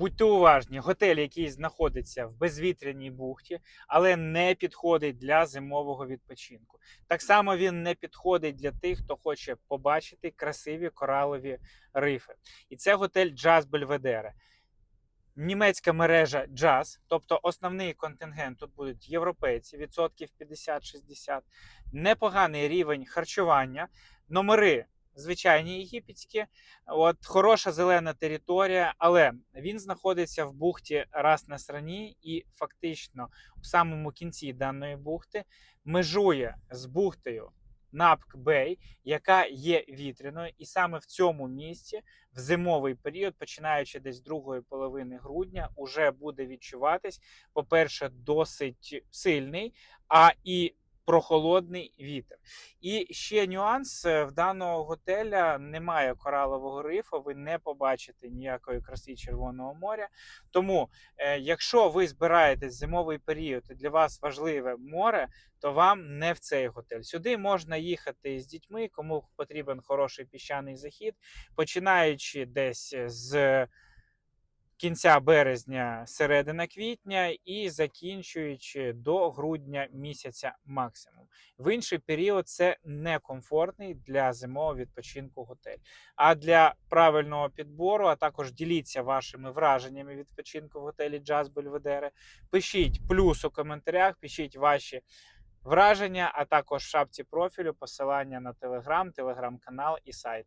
Будьте уважні, готель, який знаходиться в безвітряній бухті, але не підходить для зимового відпочинку. Так само він не підходить для тих, хто хоче побачити красиві коралові рифи. І це готель Джаз Бельведере. Німецька мережа Джаз, тобто основний контингент тут будуть європейці, відсотків 50-60, непоганий рівень харчування, номери звичайні єгипетські, от хороша зелена територія, але він знаходиться в бухті Рас Насрані і фактично у самому кінці даної бухти межує з бухтою Напк Бей, яка є вітряною, і саме в цьому місці в зимовий період, починаючи десь другої половини грудня, уже буде відчуватись, по-перше, досить сильний, а і прохолодний вітер. І ще нюанс: е, в даного готеля немає коралового рифу, ви не побачите ніякої краси Червоного моря. Тому, е, якщо ви збираєтесь зимовий період і для вас важливе море, то вам не в цей готель. Сюди можна їхати з дітьми, кому потрібен хороший піщаний захід, починаючи десь з кінця березня, середина квітня і закінчуючи до грудня місяця максимум. В інший період це некомфортний для зимового відпочинку готель. А для правильного підбору, а також діліться вашими враженнями відпочинку в готелі Джаз Бельведере. Пишіть плюс у коментарях, пишіть ваші враження, а також в шапці профілю посилання на телеграм, телеграм-канал і сайт.